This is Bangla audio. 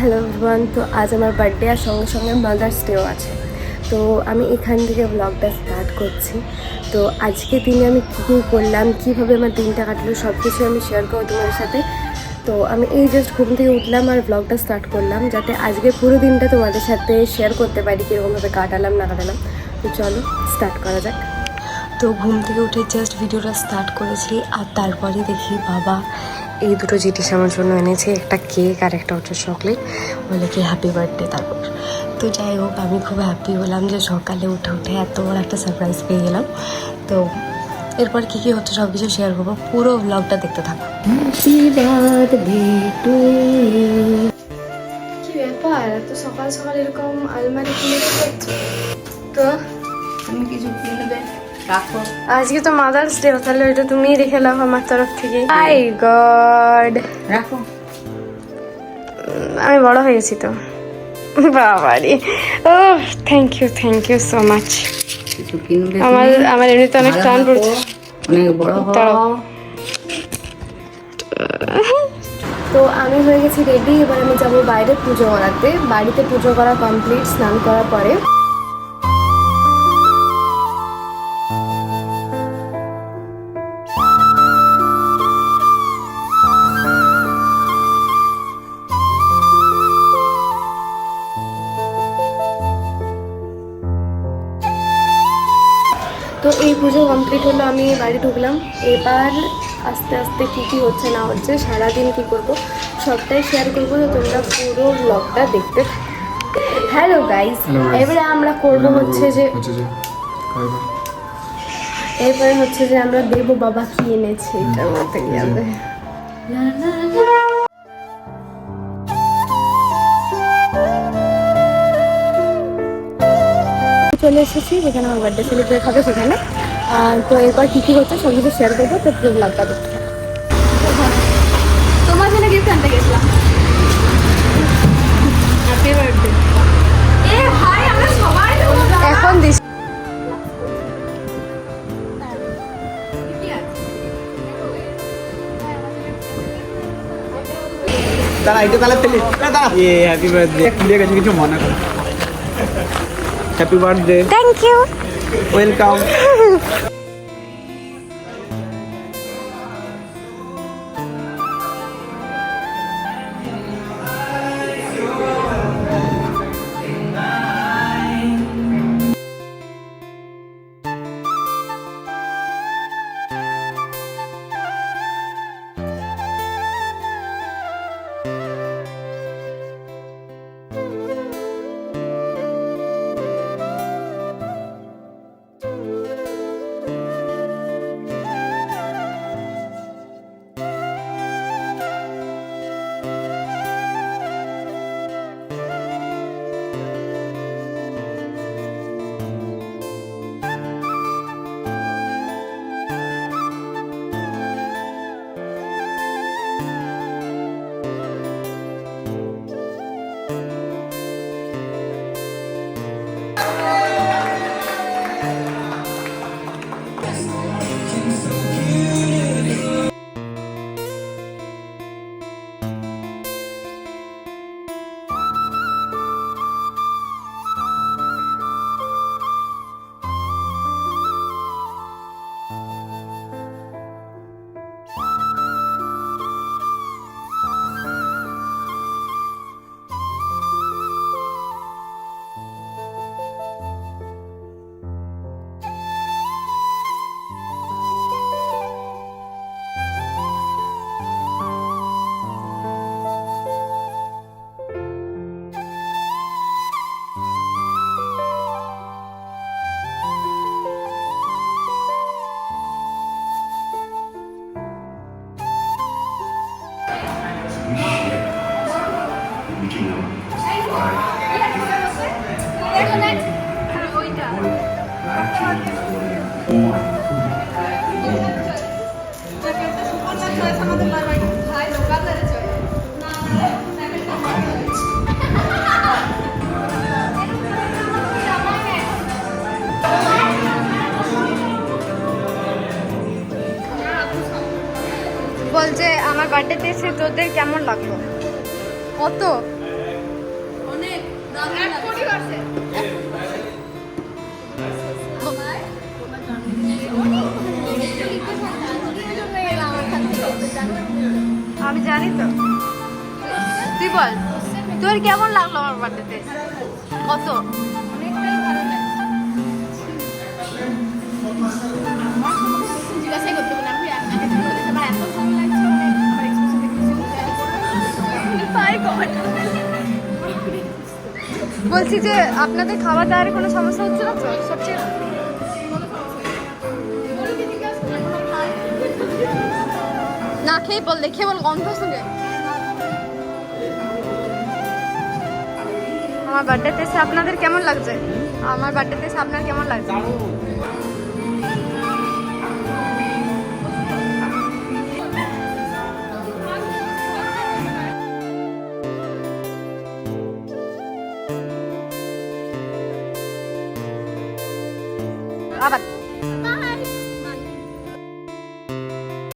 হ্যালো এভরিওয়ান তো আজ আমার বার্থডে আর সঙ্গে সঙ্গে মাদার্স ডেও আছে। তো আমি এখান থেকে ব্লগটা স্টার্ট করছি। তো আজকে দিনে আমি কী কী করলাম, কীভাবে আমার দিনটা কাটলো সব কিছু আমি শেয়ার করব তোমাদের সাথে। তো আমি এই জাস্ট ঘুম থেকে উঠলাম আর ব্লগটা স্টার্ট করলাম, যাতে আজকে পুরো দিনটা তোমাদের সাথে শেয়ার করতে পারি, কীরকমভাবে কাটালাম, না কাটালাম। তো চলো স্টার্ট করা যাক। তো ঘুম থেকে উঠে জাস্ট ভিডিওটা স্টার্ট করেছি আর তারপরে দেখি বাবা এই দুটো জিনিস আমার জন্য এনেছে একটা কেক আর একটা হচ্ছে চকলেট বলে কি হ্যাপি বার্থডে তারপর। তো যাই হোক আমি খুব হ্যাপি হলাম যে সকালে উঠে উঠে এত বড় একটা সারপ্রাইজ পেয়ে গেলাম। তো এরপর কী কী হচ্ছে সব কিছু শেয়ার করব পুরো ব্লগটা দেখতে থাকো। কি ব্যাপার? এত সকাল সকাল এরকম আলমারি খুলে তো তুমি কিছু কিনবে রাখো। আজকে তো মাদার্স ডে তাহলে ওইটা তুমিই রেখে নাও আমার তরফ থেকে। আই গড। রাখো। আমি বড় হয়ে গেছি তো। বাবারে। ও thank you thank you so much আমার আমার এমনিতে অনেক টান পড়ছে। অনেক বড় তো আমি হয়ে গেছি রেডি এবার আমি যাব বাইরে পুজো করাতে। বাড়িতে পুজো করা কমপ্লিট স্নান করার পরে। তো এই পুজো কমপ্লিট হলো আমি বাড়ি ঢুকলাম। এবার আস্তে আস্তে কী কী হচ্ছে না হচ্ছে সারাদিন কী করব সবটাই শেয়ার করব। তো তোমরা পুরো ব্লগটা দেখতে হ্যালো গাইস এবারে আমরা করব হচ্ছে যে এরপরে হচ্ছে যে আমরা দেখব বাবা কি এনেছে এটার মধ্যে কি চলে এসেছি যেখানে আমার বার্থডে সেলিব্রেট হবে সেখানে। তো এরপর কী কী হচ্ছে সব কিছু শেয়ার করব তো পুরো ব্লগটা দেখতে। তোমার জন্য গিফট আনতে গেছিলাম। হ্যাপি বার্থডে এ ভাই আমরা সবাই এখন দিস দাঁড়া এটা তাহলে দাঁড়া এ হ্যাপি বার্থডে খুলে গেছে কিছু মনে কর। Happy birthday thank you welcome বলছে আমার বার্থডেতে এসে তোদের কেমন লাগল? কত আমি জানি তো। তুই বল তোর কেমন লাগল আমার বার্থডেতে কত? বলছি যে আপনাদের খাওয়া দাওয়ার কোনো সমস্যা হচ্ছে না তো? সবচেয়ে না খেয়ে বল দেখে বল, গন্ধ শুনে। আমার বার্থডেতে এসে আপনাদের কেমন লাগছে? আমার বার্থডেতে এসে আপনার কেমন লাগছে? आभार